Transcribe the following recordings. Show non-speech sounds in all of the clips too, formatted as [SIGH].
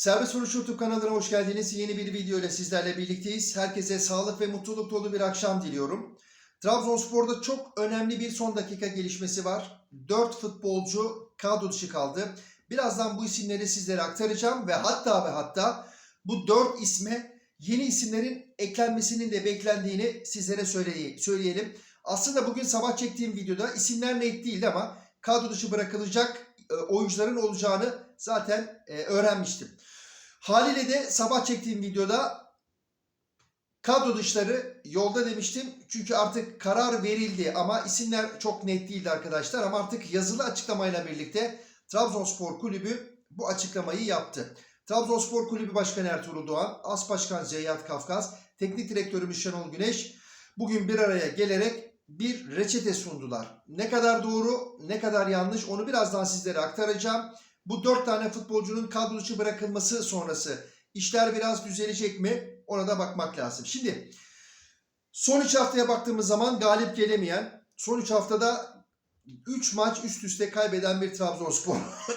Serbest Vuruş YouTube kanalına hoş geldiniz. Yeni bir video ile sizlerle birlikteyiz. Herkese sağlık ve mutluluk dolu bir akşam diliyorum. Trabzonspor'da çok önemli bir son dakika gelişmesi var. 4 futbolcu kadro dışı kaldı. Birazdan bu isimleri sizlere aktaracağım ve hatta ve hatta bu 4 isme yeni isimlerin eklenmesinin de beklendiğini sizlere söyleye- söyleyelim. Aslında bugün sabah çektiğim videoda isimler net değildi ama kadro dışı bırakılacak e, oyuncuların olacağını zaten e, öğrenmiştim. Haliyle de sabah çektiğim videoda kadro dışları yolda demiştim. Çünkü artık karar verildi ama isimler çok net değildi arkadaşlar. Ama artık yazılı açıklamayla birlikte Trabzonspor Kulübü bu açıklamayı yaptı. Trabzonspor Kulübü Başkanı Ertuğrul Doğan, As Başkan Zeyyat Kafkas, Teknik Direktörümüz Şenol Güneş bugün bir araya gelerek bir reçete sundular. Ne kadar doğru, ne kadar yanlış onu birazdan sizlere aktaracağım. Bu dört tane futbolcunun kadro dışı bırakılması sonrası işler biraz düzelecek mi? Ona da bakmak lazım. Şimdi son 3 haftaya baktığımız zaman galip gelemeyen, son 3 haftada 3 maç üst üste kaybeden bir Trabzonspor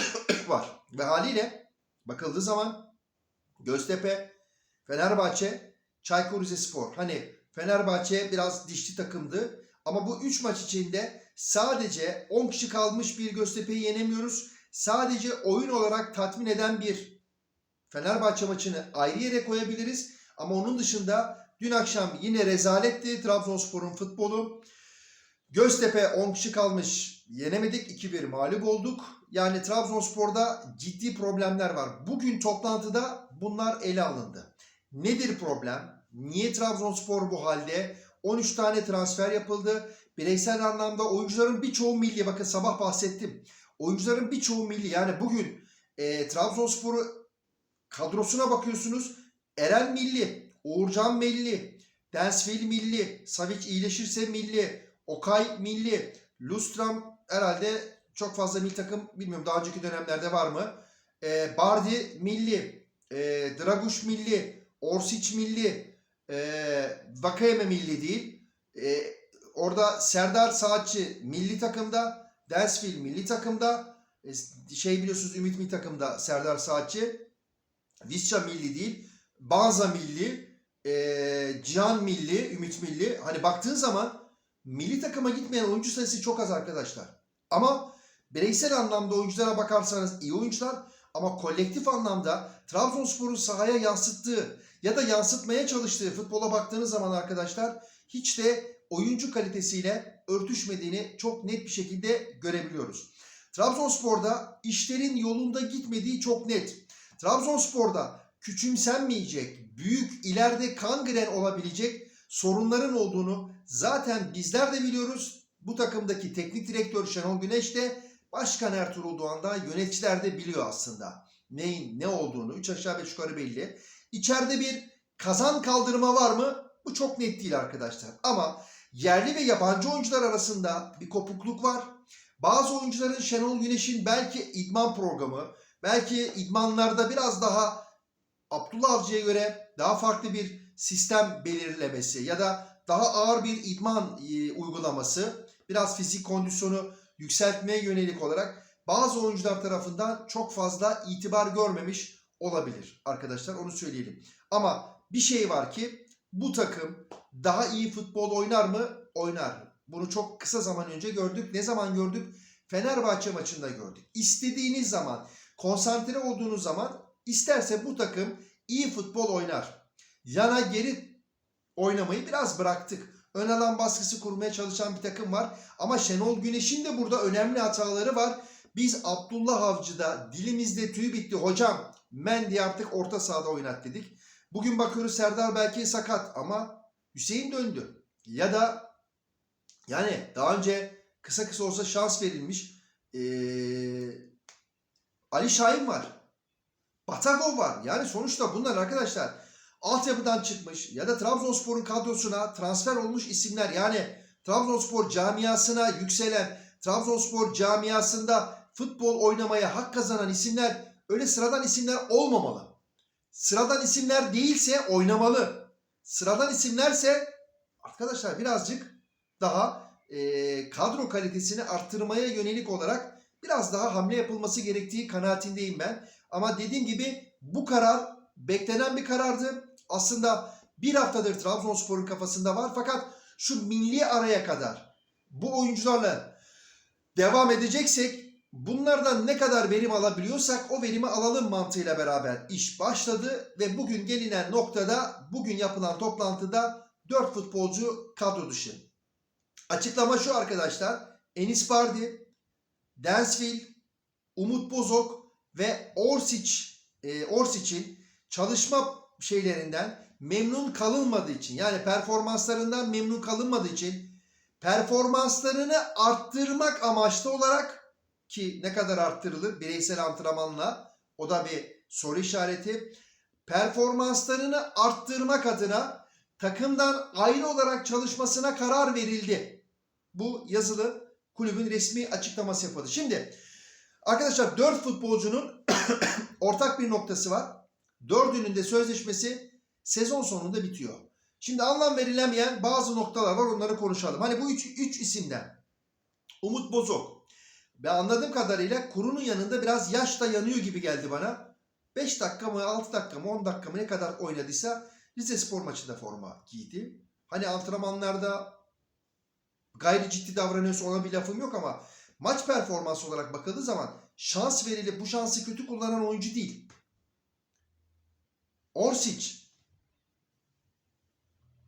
[COUGHS] var. Ve haliyle bakıldığı zaman Göztepe, Fenerbahçe, Çaykur Rizespor. Hani Fenerbahçe biraz dişli takımdı. Ama bu 3 maç içinde sadece 10 kişi kalmış bir Göztepe'yi yenemiyoruz. Sadece oyun olarak tatmin eden bir Fenerbahçe maçını ayrı yere koyabiliriz. Ama onun dışında dün akşam yine rezaletti Trabzonspor'un futbolu. Göztepe 10 kişi kalmış. Yenemedik. 2-1 mağlup olduk. Yani Trabzonspor'da ciddi problemler var. Bugün toplantıda bunlar ele alındı. Nedir problem? Niye Trabzonspor bu halde? 13 tane transfer yapıldı. Bireysel anlamda oyuncuların birçoğu milli. Bakın sabah bahsettim. Oyuncuların birçoğu milli. Yani bugün e, Trabzonspor'u kadrosuna bakıyorsunuz. Eren milli, Uğurcan milli, Densville milli, Savic iyileşirse milli, Okay milli, Lustram herhalde çok fazla milli takım bilmiyorum daha önceki dönemlerde var mı? E, Bardi milli, e, Draguş milli, Orsic milli, e, Vakayeme milli değil. E, orada Serdar Saatçi milli takımda, Densville milli takımda, e, şey biliyorsunuz Ümit milli takımda Serdar Saatçi, Visca milli değil, Banza milli, e, Cihan milli, Ümit milli. Hani baktığın zaman milli takıma gitmeyen oyuncu sayısı çok az arkadaşlar. Ama bireysel anlamda oyunculara bakarsanız iyi oyuncular ama kolektif anlamda Trabzonspor'un sahaya yansıttığı ya da yansıtmaya çalıştığı futbola baktığınız zaman arkadaşlar hiç de oyuncu kalitesiyle örtüşmediğini çok net bir şekilde görebiliyoruz. Trabzonspor'da işlerin yolunda gitmediği çok net. Trabzonspor'da küçümsenmeyecek, büyük ileride kangren olabilecek sorunların olduğunu zaten bizler de biliyoruz. Bu takımdaki teknik direktör Şenol Güneş de Başkan Ertuğrul Doğan da yöneticiler de biliyor aslında. Neyin ne olduğunu 3 aşağı 5 yukarı belli. İçeride bir kazan kaldırma var mı? Bu çok net değil arkadaşlar. Ama yerli ve yabancı oyuncular arasında bir kopukluk var. Bazı oyuncuların Şenol Güneş'in belki idman programı, belki idmanlarda biraz daha Abdullah Avcı'ya göre daha farklı bir sistem belirlemesi ya da daha ağır bir idman e, uygulaması, biraz fizik kondisyonu yükseltmeye yönelik olarak bazı oyuncular tarafından çok fazla itibar görmemiş olabilir arkadaşlar onu söyleyelim. Ama bir şey var ki bu takım daha iyi futbol oynar mı? Oynar. Bunu çok kısa zaman önce gördük. Ne zaman gördük? Fenerbahçe maçında gördük. İstediğiniz zaman, konsantre olduğunuz zaman isterse bu takım iyi futbol oynar. Yana geri oynamayı biraz bıraktık. Ön alan baskısı kurmaya çalışan bir takım var. Ama Şenol Güneş'in de burada önemli hataları var. Biz Abdullah Avcı'da dilimizde tüy bitti hocam. Mendy artık orta sahada oynat dedik. Bugün bakıyoruz Serdar belki sakat ama Hüseyin döndü. Ya da yani daha önce kısa kısa olsa şans verilmiş. Ee, Ali Şahin var. Batagov var. Yani sonuçta bunlar arkadaşlar altyapıdan çıkmış ya da Trabzonspor'un kadrosuna transfer olmuş isimler. Yani Trabzonspor camiasına yükselen, Trabzonspor camiasında futbol oynamaya hak kazanan isimler öyle sıradan isimler olmamalı. Sıradan isimler değilse oynamalı. Sıradan isimlerse arkadaşlar birazcık daha e, kadro kalitesini arttırmaya yönelik olarak biraz daha hamle yapılması gerektiği kanaatindeyim ben. Ama dediğim gibi Bu karar beklenen bir karardı. Aslında bir haftadır Trabzonspor'un kafasında var fakat şu milli araya kadar bu oyuncularla devam edeceksek bunlardan ne kadar verim alabiliyorsak o verimi alalım mantığıyla beraber iş başladı ve bugün gelinen noktada bugün yapılan toplantıda 4 futbolcu kadro dışı. Açıklama şu arkadaşlar. Enis Bardi, Densville, Umut Bozok ve Orsic e, Orsic'in çalışma şeylerinden memnun kalınmadığı için yani performanslarından memnun kalınmadığı için performanslarını arttırmak amaçlı olarak ki ne kadar arttırılır bireysel antrenmanla o da bir soru işareti. Performanslarını arttırmak adına takımdan ayrı olarak çalışmasına karar verildi. Bu yazılı kulübün resmi açıklaması yapıldı. Şimdi arkadaşlar 4 futbolcunun [COUGHS] ortak bir noktası var. Dördünün de sözleşmesi sezon sonunda bitiyor. Şimdi anlam verilemeyen bazı noktalar var onları konuşalım. Hani bu üç, üç isimden Umut Bozok. Ben anladığım kadarıyla kurunun yanında biraz yaş da yanıyor gibi geldi bana. 5 dakika mı 6 dakika mı 10 dakika mı ne kadar oynadıysa Rize Spor maçında forma giydi. Hani antrenmanlarda gayri ciddi davranıyorsa ona bir lafım yok ama maç performansı olarak bakıldığı zaman şans verilip bu şansı kötü kullanan oyuncu değil. Orsic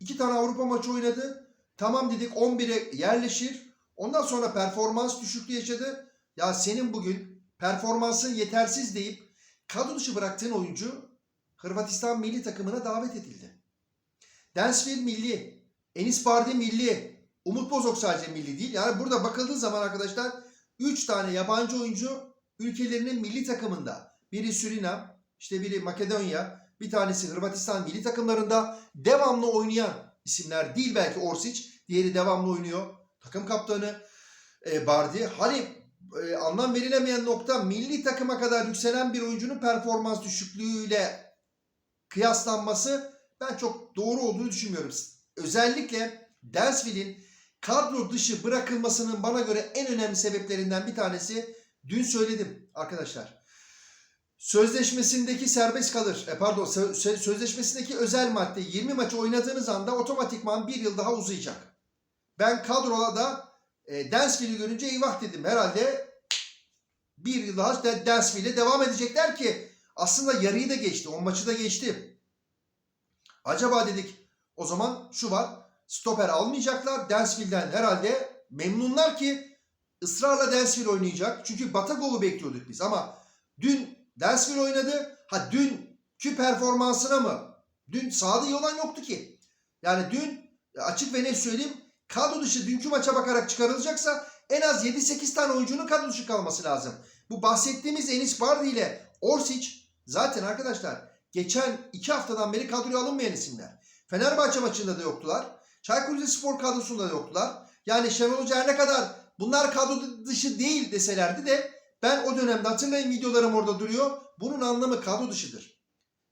iki tane Avrupa maçı oynadı. Tamam dedik 11'e yerleşir. Ondan sonra performans düşüklüğü yaşadı. Ya senin bugün performansın yetersiz deyip kadro dışı bıraktığın oyuncu Hırvatistan milli takımına davet edildi. Densville milli, Enis Bardi milli, Umut Bozok sadece milli değil. Yani burada bakıldığı zaman arkadaşlar 3 tane yabancı oyuncu ülkelerinin milli takımında. Biri Surinam, işte biri Makedonya, bir tanesi Hırvatistan milli takımlarında devamlı oynayan isimler değil belki Orsic. Diğeri devamlı oynuyor. Takım kaptanı e, Bardi. Hani e, anlam verilemeyen nokta milli takıma kadar yükselen bir oyuncunun performans düşüklüğüyle kıyaslanması ben çok doğru olduğunu düşünmüyorum. Özellikle Densville'in kadro dışı bırakılmasının bana göre en önemli sebeplerinden bir tanesi dün söyledim arkadaşlar. Sözleşmesindeki serbest kalır, e, pardon sö- sözleşmesindeki özel madde 20 maçı oynadığınız anda otomatikman bir yıl daha uzayacak. Ben kadroda da e, Densville'i görünce eyvah dedim. Herhalde bir yıl daha Densville'e devam edecekler ki aslında yarıyı da geçti. 10 maçı da geçti. Acaba dedik o zaman şu var. Stoper almayacaklar. Densville'den herhalde memnunlar ki ısrarla Densville oynayacak. Çünkü Batagov'u bekliyorduk biz ama dün Densville oynadı. Ha dünkü performansına mı? Dün sahada iyi yoktu ki. Yani dün açık ve net söyleyeyim kadro dışı dünkü maça bakarak çıkarılacaksa en az 7-8 tane oyuncunun kadro dışı kalması lazım. Bu bahsettiğimiz Enis Bardi ile Orsic zaten arkadaşlar geçen 2 haftadan beri kadroya alınmayan isimler. Fenerbahçe maçında da yoktular. Çaykur Rizespor kadrosunda da yoktular. Yani Şenol Hoca her ne kadar bunlar kadro dışı değil deselerdi de ben o dönemde hatırlayın videolarım orada duruyor. Bunun anlamı kadro dışıdır.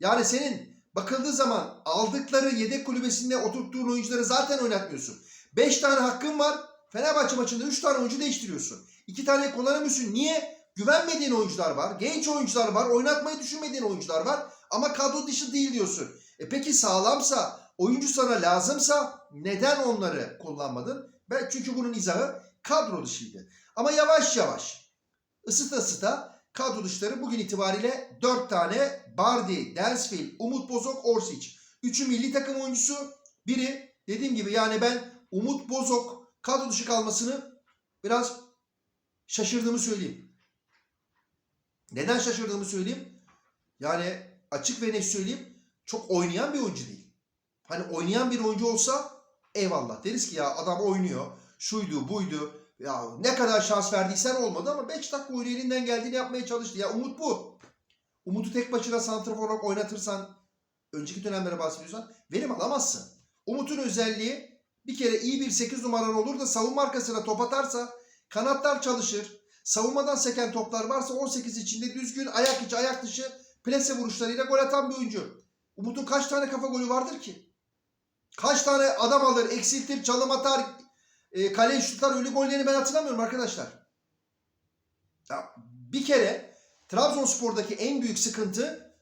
Yani senin bakıldığı zaman aldıkları yedek kulübesinde oturttuğun oyuncuları zaten oynatmıyorsun. 5 tane hakkın var. Fenerbahçe maçında 3 tane oyuncu değiştiriyorsun. 2 tane kullanamıyorsun. Niye? Güvenmediğin oyuncular var. Genç oyuncular var. Oynatmayı düşünmediğin oyuncular var. Ama kadro dışı değil diyorsun. E peki sağlamsa, oyuncu sana lazımsa neden onları kullanmadın? Ben çünkü bunun izahı kadro dışıydı. Ama yavaş yavaş ısıta ısıta kadro dışları bugün itibariyle 4 tane Bardi, Densfield, Umut Bozok, Orsic. Üçü milli takım oyuncusu. Biri dediğim gibi yani ben Umut Bozok kadro dışı kalmasını biraz şaşırdığımı söyleyeyim. Neden şaşırdığımı söyleyeyim. Yani açık ve net söyleyeyim. Çok oynayan bir oyuncu değil. Hani oynayan bir oyuncu olsa eyvallah deriz ki ya adam oynuyor. Şuydu buydu. Ya ne kadar şans verdiysen olmadı ama 5 dakika oyunu elinden geldiğini yapmaya çalıştı. Ya Umut bu. Umut'u tek başına santrafor olarak oynatırsan önceki dönemlere bahsediyorsan verim alamazsın. Umut'un özelliği bir kere iyi bir 8 numaran olur da savunma arkasına top atarsa kanatlar çalışır. Savunmadan seken toplar varsa 18 içinde düzgün ayak içi ayak dışı plase vuruşlarıyla gol atan bir oyuncu. Umut'un kaç tane kafa golü vardır ki? Kaç tane adam alır, eksiltir, çalım atar, e, kaleye şutlar, ölü gollerini ben hatırlamıyorum arkadaşlar. Ya, bir kere Trabzonspor'daki en büyük sıkıntı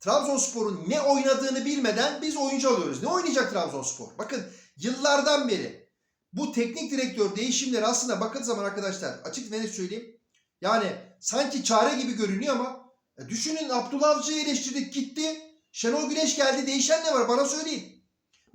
Trabzonspor'un ne oynadığını bilmeden biz oyuncu alıyoruz. Ne oynayacak Trabzonspor? Bakın yıllardan beri bu teknik direktör değişimleri aslında bakın zaman arkadaşlar açık ve söyleyeyim. Yani sanki çare gibi görünüyor ama e, düşünün Abdullah Avcı'yı eleştirdik gitti. Şenol Güneş geldi. Değişen ne var bana söyleyin.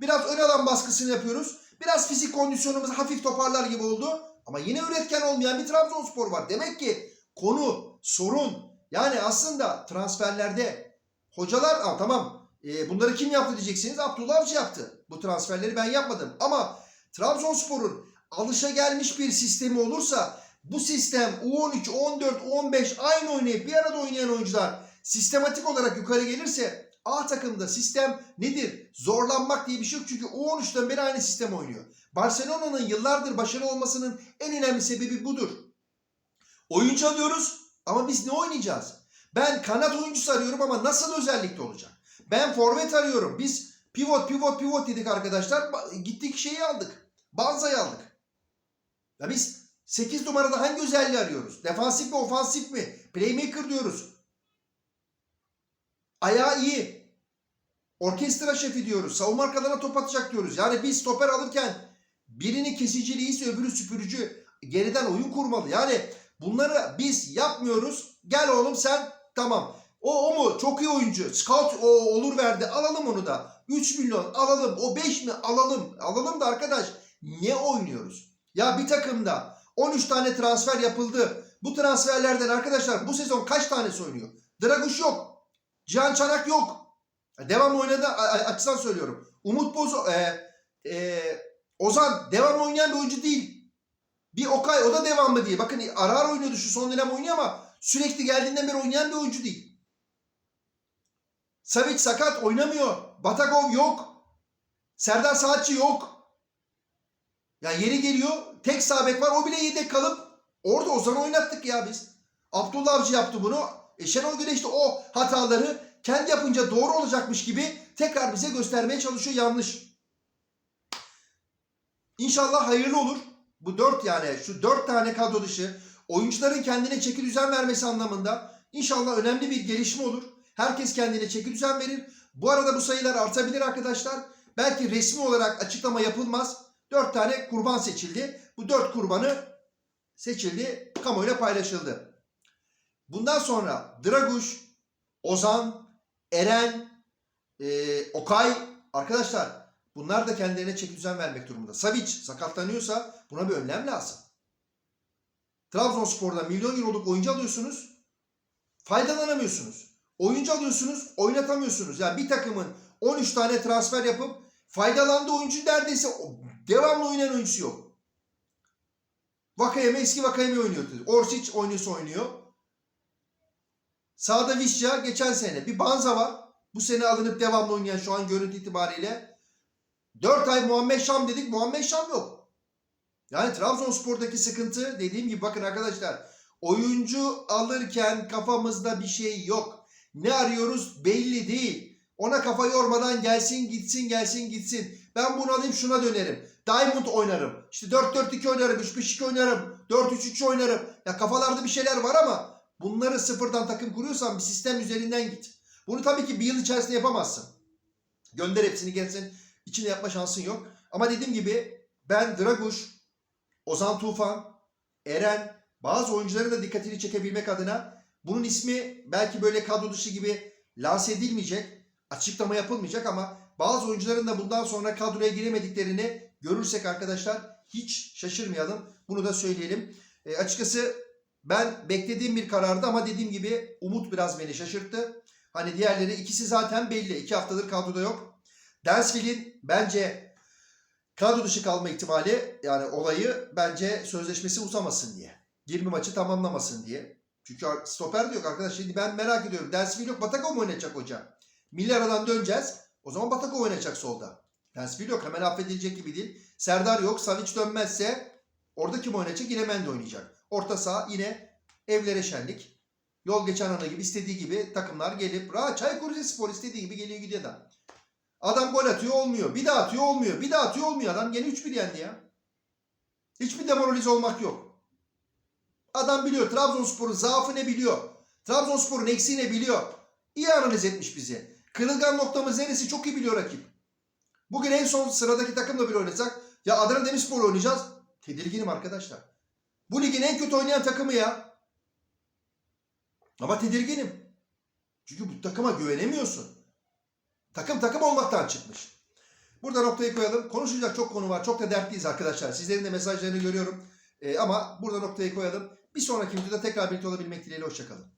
Biraz ön alan baskısını yapıyoruz. Biraz fizik kondisyonumuz hafif toparlar gibi oldu. Ama yine üretken olmayan bir Trabzonspor var. Demek ki konu, sorun yani aslında transferlerde hocalar Aa, tamam e, bunları kim yaptı diyeceksiniz. Abdullah Avcı yaptı. Bu transferleri ben yapmadım. Ama Trabzonspor'un alışa gelmiş bir sistemi olursa bu sistem U13, 14, 15 aynı oynayıp bir arada oynayan oyuncular sistematik olarak yukarı gelirse A takımda sistem nedir? Zorlanmak diye bir şey yok. Çünkü U13'ten beri aynı sistem oynuyor. Barcelona'nın yıllardır başarılı olmasının en önemli sebebi budur. Oyuncu alıyoruz ama biz ne oynayacağız? Ben kanat oyuncusu arıyorum ama nasıl özellikle olacak? Ben forvet arıyorum. Biz pivot pivot pivot dedik arkadaşlar. Gittik şeyi aldık. Banza'yı aldık. Ya biz 8 numarada hangi özelliği arıyoruz? Defansif mi ofansif mi? Playmaker diyoruz. Ayağı iyi. Orkestra şefi diyoruz. Savunma arkalarına top atacak diyoruz. Yani biz stoper alırken birinin kesiciliği öbürü süpürücü. Geriden oyun kurmalı. Yani bunları biz yapmıyoruz. Gel oğlum sen tamam. O, o mu? Çok iyi oyuncu. Scout o, olur verdi. Alalım onu da. 3 milyon alalım. O 5 mi? Alalım. Alalım da arkadaş ne oynuyoruz? Ya bir takımda 13 tane transfer yapıldı. Bu transferlerden arkadaşlar bu sezon kaç tanesi oynuyor? Draguş yok. Cihan Çanak yok. Devam oynadı açıdan söylüyorum. Umut Bozo, e, e, Ozan devam oynayan bir oyuncu değil. Bir Okay o da devamlı değil. Bakın ara ara oynuyordu şu son dönem oynuyor ama sürekli geldiğinden beri oynayan bir oyuncu değil. Savic sakat oynamıyor. Batagov yok. Serdar Saatçi yok. Ya yeri geliyor tek sağ bek var o bile yedek kalıp orada Ozan'ı oynattık ya biz. Abdullah Avcı yaptı bunu. E Şenol Güneş de o hataları kendi yapınca doğru olacakmış gibi tekrar bize göstermeye çalışıyor yanlış. İnşallah hayırlı olur. Bu dört yani şu dört tane kadro dışı oyuncuların kendine çeki düzen vermesi anlamında inşallah önemli bir gelişme olur. Herkes kendine çeki düzen verir. Bu arada bu sayılar artabilir arkadaşlar. Belki resmi olarak açıklama yapılmaz. Dört tane kurban seçildi. Bu dört kurbanı seçildi. Kamuoyuna paylaşıldı. Bundan sonra Draguş, Ozan, Eren, e, Okay arkadaşlar bunlar da kendilerine çeki düzen vermek durumunda. Savic sakatlanıyorsa buna bir önlem lazım. Trabzonspor'da milyon euroluk oyuncu alıyorsunuz. Faydalanamıyorsunuz. Oyuncu alıyorsunuz, oynatamıyorsunuz. Yani bir takımın 13 tane transfer yapıp faydalandığı oyuncu neredeyse devamlı oynayan oyuncusu yok. Vakayeme eski Vakayeme oynuyor. Orsic oynuyorsa oynuyor. Sağda Visca geçen sene. Bir Banza var. Bu sene alınıp devamlı oynayan şu an görüntü itibariyle. 4 ay Muhammed Şam dedik. Muhammed Şam yok. Yani Trabzonspor'daki sıkıntı dediğim gibi bakın arkadaşlar. Oyuncu alırken kafamızda bir şey yok. Ne arıyoruz belli değil. Ona kafa yormadan gelsin gitsin gelsin gitsin. Ben bunu alayım şuna dönerim. Diamond oynarım. İşte 4-4-2 oynarım. 3-5-2 oynarım. 4-3-3 oynarım. Ya kafalarda bir şeyler var ama bunları sıfırdan takım kuruyorsan bir sistem üzerinden git. Bunu tabii ki bir yıl içerisinde yapamazsın. Gönder hepsini gelsin. İçine yapma şansın yok. Ama dediğim gibi ben Draguş, Ozan Tufan, Eren bazı oyuncuların da dikkatini çekebilmek adına bunun ismi belki böyle kadro dışı gibi lanse edilmeyecek, açıklama yapılmayacak ama bazı oyuncuların da bundan sonra kadroya giremediklerini görürsek arkadaşlar hiç şaşırmayalım. Bunu da söyleyelim. E, açıkçası ben beklediğim bir karardı ama dediğim gibi Umut biraz beni şaşırttı. Hani diğerleri ikisi zaten belli. İki haftadır kadroda yok. Dansville'in bence kadro dışı kalma ihtimali yani olayı bence sözleşmesi uzamasın diye. 20 maçı tamamlamasın diye. Çünkü stoper de yok arkadaş. Şimdi ben merak ediyorum. Dansville yok. Batakov mu oynayacak hoca? Milli aradan döneceğiz. O zaman Batakov oynayacak solda. Dansville yok. Hemen affedilecek gibi değil. Serdar yok. Savic dönmezse orada kim oynayacak? Yine Mende oynayacak. Orta saha yine evlere şenlik. Yol geçen ana gibi istediği gibi takımlar gelip rahat Çaykur Rizespor istediği gibi geliyor gidiyor adam. Adam gol atıyor olmuyor. Bir daha atıyor olmuyor. Bir daha atıyor olmuyor. Adam gene 3-1 yendi ya. Hiçbir demoralize olmak yok. Adam biliyor. Trabzonspor'un zaafı ne biliyor. Trabzonspor'un eksiği ne biliyor. İyi analiz etmiş bizi. Kırılgan noktamız neresi çok iyi biliyor rakip. Bugün en son sıradaki takımla bir oynasak ya Adana Demirspor oynayacağız. Tedirginim arkadaşlar. Bu ligin en kötü oynayan takımı ya. Ama tedirginim. Çünkü bu takıma güvenemiyorsun. Takım takım olmaktan çıkmış. Burada noktayı koyalım. Konuşacak çok konu var. Çok da dertliyiz arkadaşlar. Sizlerin de mesajlarını görüyorum. Ee, ama burada noktayı koyalım. Bir sonraki videoda tekrar birlikte olabilmek dileğiyle. Hoşçakalın.